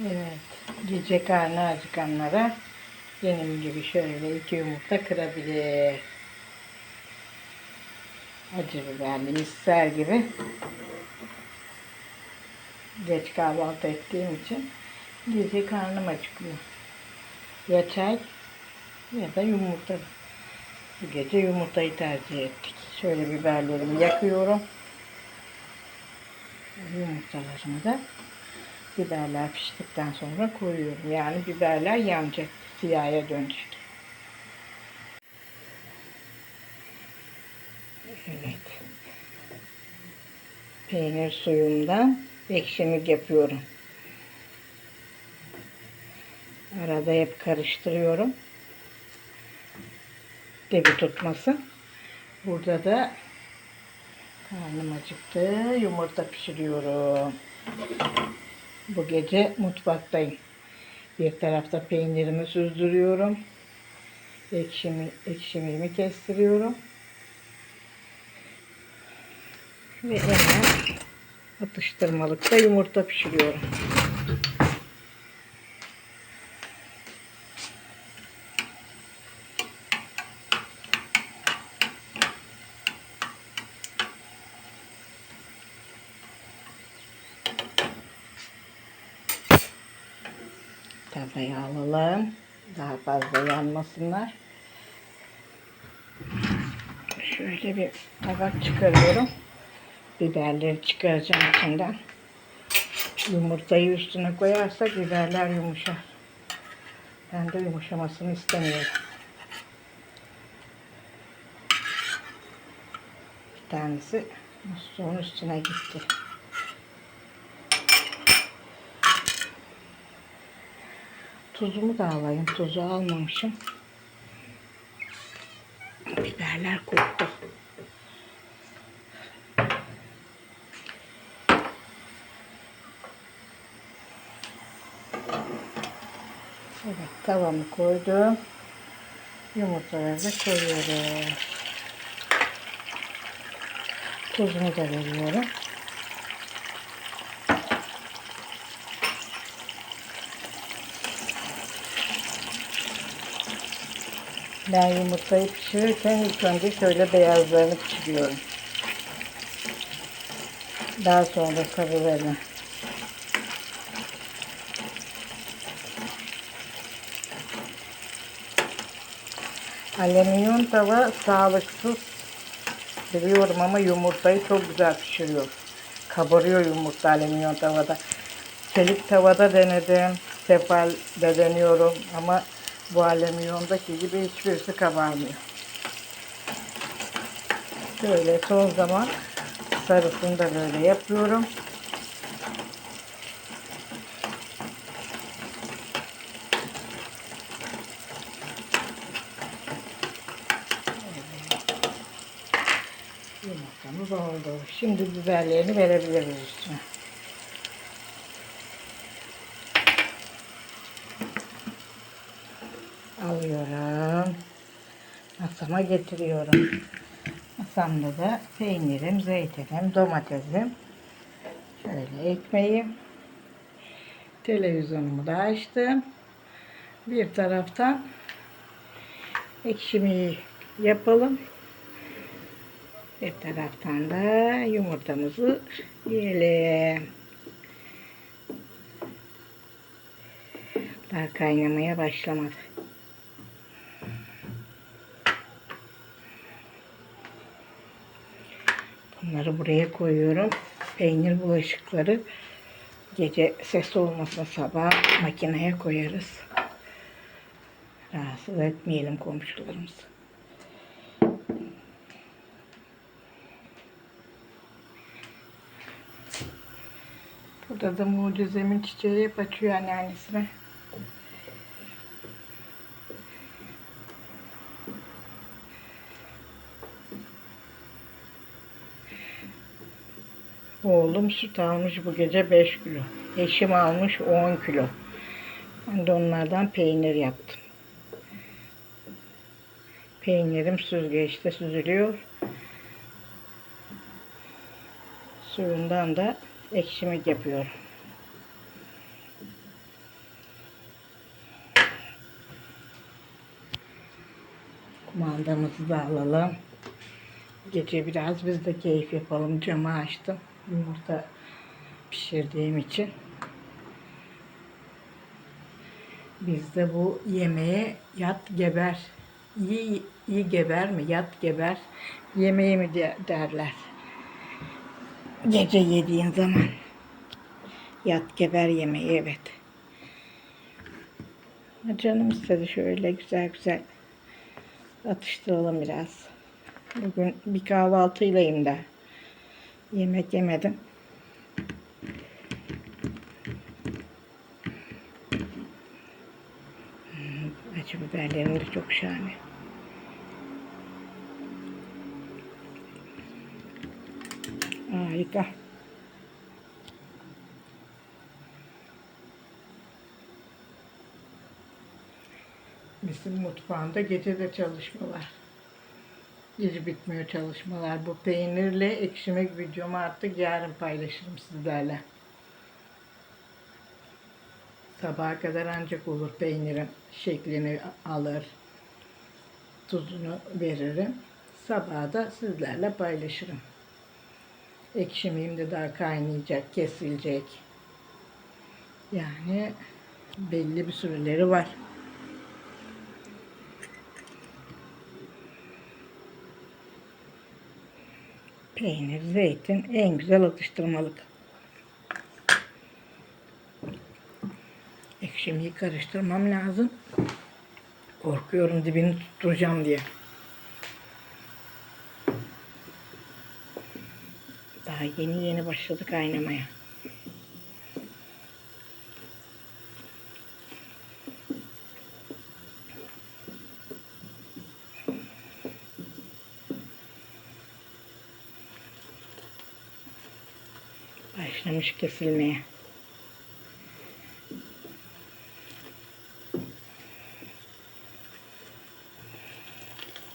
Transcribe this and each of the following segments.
Evet. Gece karnı acıkanlara benim gibi şöyle iki yumurta kırabilir. Acı biberli misler gibi. Geç kahvaltı ettiğim için gece karnım acıkıyor. Ya çay ya da yumurta. Gece yumurtayı tercih ettik. Şöyle biberlerimi yakıyorum. Yumurtalarımı da biberler piştikten sonra koyuyorum. Yani biberler yanacak, siyaha dönecek. Evet. Peynir suyumdan ekşimik yapıyorum. Arada hep karıştırıyorum. Dibi tutmasın. Burada da karnım acıktı. Yumurta pişiriyorum. Bu gece mutfaktayım. Bir tarafta peynirimi süzdürüyorum. Ekşimi, ekşimimi kestiriyorum. Ve hemen atıştırmalıkta yumurta pişiriyorum. Tavayı alalım. Daha fazla yanmasınlar. Şöyle bir tabak çıkarıyorum. Biberleri çıkaracağım içinden. Yumurtayı üstüne koyarsak biberler yumuşar. Ben de yumuşamasını istemiyorum. Bir tanesi musluğun üstüne gitti. Tuzumu da alayım. Tuzu almamışım. Biberler koktu. Evet tavamı koydum. Yumurtaları da koyuyorum. Tuzumu da veriyorum. Ben yumurtayı pişirirken ilk önce şöyle beyazlarını pişiriyorum. Daha sonra sarılarını. Alüminyum tava sağlıksız biliyorum ama yumurtayı çok güzel pişiriyor. Kabarıyor yumurta alüminyum tavada. Çelik tavada denedim. Tefalde deniyorum ama bu alüminyumdaki gibi hiçbirisi kabarmıyor. Şöyle son zaman sarısını da böyle yapıyorum. Yumurtamız oldu. Şimdi biberlerini verebiliriz üstüne. Alıyorum. Masama getiriyorum. Masamda da peynirim, zeytinim, domatesim. Şöyle ekmeğim. Televizyonumu da açtım. Bir taraftan ekşimiyi yapalım. Bir taraftan da yumurtamızı yiyelim. Daha kaynamaya başlamadı. Bunları buraya koyuyorum. Peynir bulaşıkları gece ses olmasın sabah makineye koyarız. Rahatsız etmeyelim komşularımızı. Burada da mucizemin çiçeği hep açıyor anneannesine. Oğlum süt almış bu gece 5 kilo. Eşim almış 10 kilo. Ben de onlardan peynir yaptım. Peynirim süzgeçte süzülüyor. Suyundan da ekşimek yapıyorum. Kumandamızı da alalım. Gece biraz biz de keyif yapalım. Camı açtım. Yumurta pişirdiğim için. Bizde bu yemeğe yat geber. İyi, iyi geber mi? Yat geber. Yemeği mi de- derler. Gece yediğin zaman. Yat geber yemeği evet. Canım istedi şöyle güzel güzel atıştıralım biraz. Bugün bir kahvaltıylayım da. Yemek yemedim. Hmm, Acı biberlerim de çok şahane. Harika. Bizim mutfağında gece de çalışmalar. Hiç bitmiyor çalışmalar. Bu peynirle ekşimek videomu artık yarın paylaşırım sizlerle. Sabaha kadar ancak olur peynirin şeklini alır. Tuzunu veririm. Sabaha da sizlerle paylaşırım. Ekşimeyim de daha kaynayacak, kesilecek. Yani belli bir süreleri var. Peynir, zeytin en güzel atıştırmalık. Ekşimiyi karıştırmam lazım. Korkuyorum dibini tutturacağım diye. Daha yeni yeni başladı kaynamaya. Başlamış kesilmeye.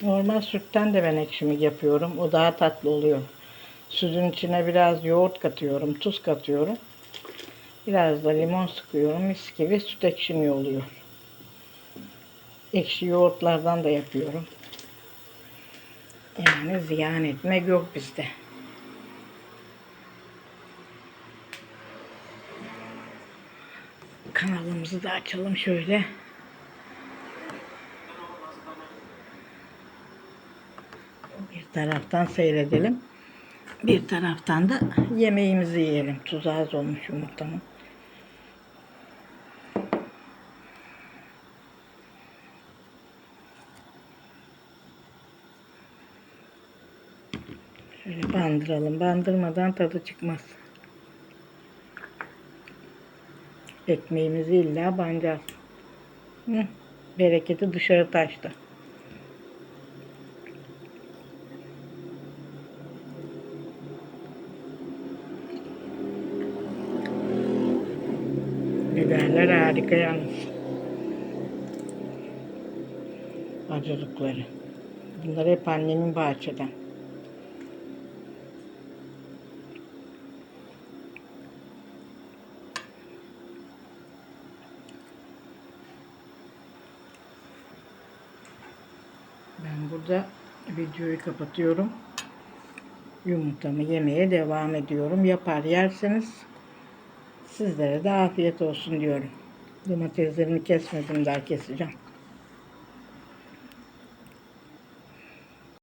Normal sütten de ben ekşimik yapıyorum. O daha tatlı oluyor. Sütün içine biraz yoğurt katıyorum, tuz katıyorum. Biraz da limon sıkıyorum. Mis gibi süt ekşimi oluyor. Ekşi yoğurtlardan da yapıyorum. Yani ziyan etmek yok bizde. Kanalımızı da açalım şöyle. Bir taraftan seyredelim. Bir taraftan da yemeğimizi yiyelim. Tuzu az olmuş yumurtamın. Şöyle bandıralım. Bandırmadan tadı çıkmaz. Ekmeğimizi illa banacağız. Hı, bereketi dışarı taştı. Biberler harika yalnız. Acılıkları. Bunlar hep annemin bahçeden. Ben burada videoyu kapatıyorum. Yumurtamı yemeye devam ediyorum. Yapar yerseniz sizlere de afiyet olsun diyorum. Domateslerimi kesmedim daha keseceğim.